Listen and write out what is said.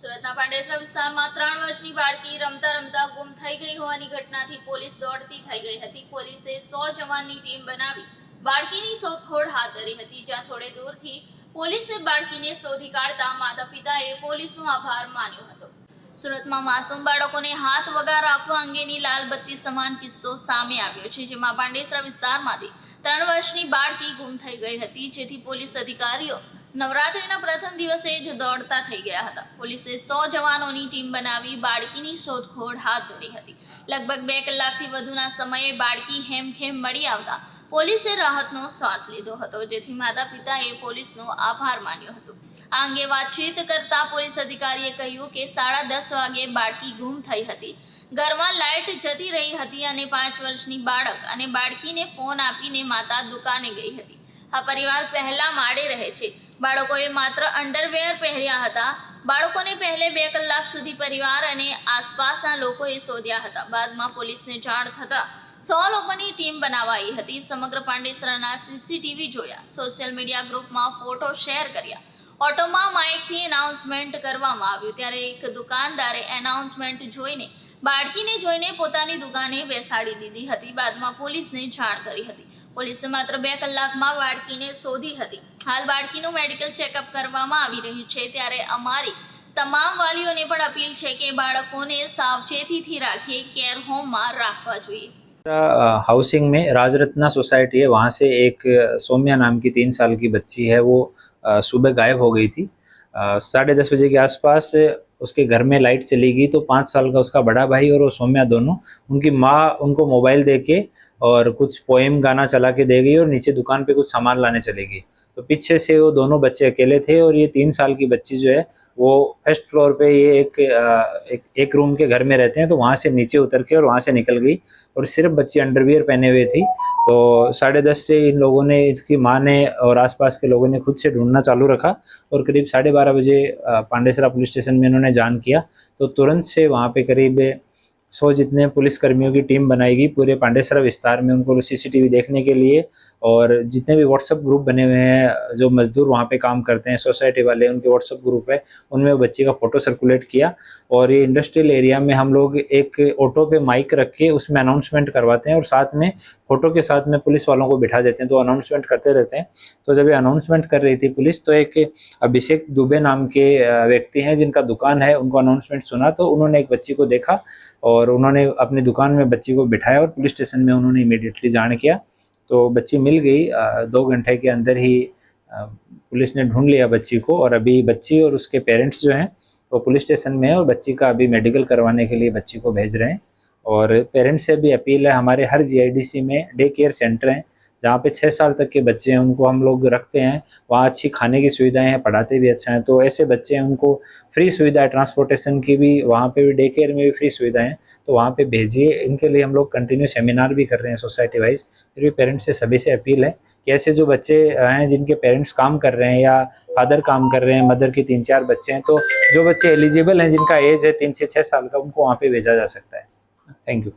સુરતના પાંડેસરા વિસ્તારમાં ત્રણ વર્ષની બાળકી રમતા રમતા ગુમ થઈ ગઈ હોવાની ઘટનાથી પોલીસ દોડતી થઈ ગઈ હતી. પોલીસે સો જવાનની ટીમ બનાવી બાળકીની શોધખોળ હાથ ધરી હતી. જ્યાં થોડે દૂરથી પોલીસે બાળકીને શોધી કાઢતા માતા પિતાએ પોલીસનો આભાર માન્યો હતો. સુરતમાં માસૂમ બાળકોને હાથ વગાર આપવા અંગેની લાલ બત્તી સમાન કિસ્સો સામે આવ્યો છે, જેમાં પાંડેસરા વિસ્તારમાંથી ત્રણ વર્ષની બાળકી ગુમ થઈ ગઈ હતી. જેથી પોલીસ અધિકારીઓ નવરાત્રિના પ્રથમ દિવસે જ દોડતા થઈ ગયા હતા. પોલીસે સો જવાનોની ટીમ બનાવી બાળકીની શોધખોળ હાથ ધરી હતી. લગભગ બે કલાકથી વધુના સમયે બાળકી હેમખેમ મળી આવતા પોલીસે રાહતનો શ્વાસ લીધો હતો, જેથી માતા પિતાએ પોલીસનો આભાર માન્યો હતો. આ અંગે વાતચીત કરતા પોલીસ અધિકારીએ કહ્યું કે સાડા દસ વાગે બાળકી ગુમ થઈ હતી. ઘરમાં લાઇટ જતી રહી હતી અને પાંચ વર્ષની બાળક અને બાળકીને ફોન આપીને માતા દુકાને ગઈ હતી. આ પરિવાર પહેલા માળે રહે છે. બાળકોએ માત્ર અંડરવેર પહેર્યા હતા. બાળકોને પહેલે બે કલાક સુધી પરિવાર અને આસપાસના લોકોએ શોધ્યા હતા. બાદમાં પોલીસને જાણ થતાં સો લોકોની ટીમ બનાવાઈ હતી. સમગ્ર પાંડેસરાના સીસીટીવી જોયા. સોશિયલ મીડિયા ગ્રુપમાં ફોટો શેર કર્યા. ઓટોમાં માઇકથી એનાઉન્સમેન્ટ કરવામાં આવ્યું. ત્યારે એક દુકાનદારે એનાઉન્સમેન્ટ જોઈને બાળકીને જોઈને પોતાની દુકાને બેસાડી દીધી હતી. બાદમાં પોલીસને જાણ કરી હતી. પોલીસે માત્ર બે કલાકમાં બાળકીને શોધી હતી હાલ બાળકીનું મેડિકલ ચેકઅપ કરવામાં આવી રહ્યું છે ત્યારે અમારી તમામ વાલીઓને પણ અપીલ છે કે બાળકોને સાવચેતીથી રાખીએ કેર હોમમાં રાખવા જોઈએ हाउसिंग में राजरत्ना सोसाइटी है वहाँ से एक अ, सौम्या नाम की तीन साल की बच्ची है वो अ, सुबह गायब हो गई थी अ, साढ़े दस बजे के आसपास अ, उसके घर में लाइट चली गई तो पाँच साल का उसका बड़ा भाई और वो सौम्या दोनों उनकी माँ उनको मोबाइल दे के और कुछ पोएम गाना चला के दे गई और नीचे दुकान पे कुछ सामान लाने चले गई तो पीछे से वो दोनों बच्चे अकेले थे और ये तीन साल की बच्ची जो है वो फ़र्स्ट फ्लोर पे ये एक एक, एक रूम के घर में रहते हैं तो वहाँ से नीचे उतर के और वहाँ से निकल गई और सिर्फ़ बच्ची अंडरवियर पहने हुए थी। तो साढ़े दस से इन लोगों ने इसकी माँ ने और आसपास के लोगों ने खुद से ढूंढना चालू रखा और करीब साढ़े बारह बजे पांडेसरा पुलिस स्टेशन में इन्होंने जान किया। तो तुरंत से वहाँ पे करीब सौ जितने पुलिस कर्मियों की टीम बनाई गई पूरे पांडेसरा विस्तार में उनको सीसीटीवी देखने के लिए और जितने भी व्हाट्सअप ग्रुप बने हुए हैं, जो मजदूर वहाँ पे काम करते हैं, सोसाइटी वाले, उनके व्हाट्सअप ग्रुप है, उनमें बच्ची का फ़ोटो सर्कुलेट किया और ये इंडस्ट्रियल एरिया में हम लोग एक ऑटो पे माइक रख के उसमें अनाउंसमेंट करवाते हैं और साथ में फ़ोटो के साथ में पुलिस वालों को बिठा देते हैं। तो अनाउंसमेंट करते रहते हैं। तो जब ये अनाउंसमेंट कर रही थी पुलिस तो एक अभिषेक दुबे नाम के व्यक्ति हैं जिनका दुकान है, उनको अनाउंसमेंट सुना तो उन्होंने एक बच्ची को देखा और उन्होंने अपनी दुकान में बच्ची को बिठाया और पुलिस स्टेशन में उन्होंने इमिडिएटली जान किया। तो बच्ची मिल गई दो घंटे के अंदर ही पुलिस ने ढूंढ लिया बच्ची को और अभी बच्ची और उसके पेरेंट्स जो हैं, वो पुलिस स्टेशन में है और बच्ची का अभी मेडिकल करवाने के लिए बच्ची को भेज रहे हैं। और पेरेंट्स से भी अपील है, हमारे हर जीआईडीसी में डे केयर सेंटर हैं जहाँ पे छः साल तक के बच्चे हैं, उनको हम लोग रखते हैं। वहाँ अच्छी खाने की सुविधाएँ हैं, पढ़ाते भी अच्छा हैं। तो ऐसे बच्चे हैं, उनको फ्री सुविधा है ट्रांसपोर्टेशन की भी, वहाँ पे भी डे केयर में भी फ्री सुविधाएँ हैं। तो वहाँ पे भेजिए, इनके लिए हम लोग कंटिन्यू सेमिनार भी कर रहे हैं सोसाइटी वाइज फिर भी पेरेंट्स से सभी से अपील है कि ऐसे जो बच्चे हैं, जिनके पेरेंट्स काम कर रहे हैं या फादर काम कर रहे हैं मदर के तीन चार बच्चे हैं तो जो बच्चे एलिजिबल हैं, जिनका एज है, तीन से छः साल का, उनको वहाँ पर भेजा जा सकता है। Thank you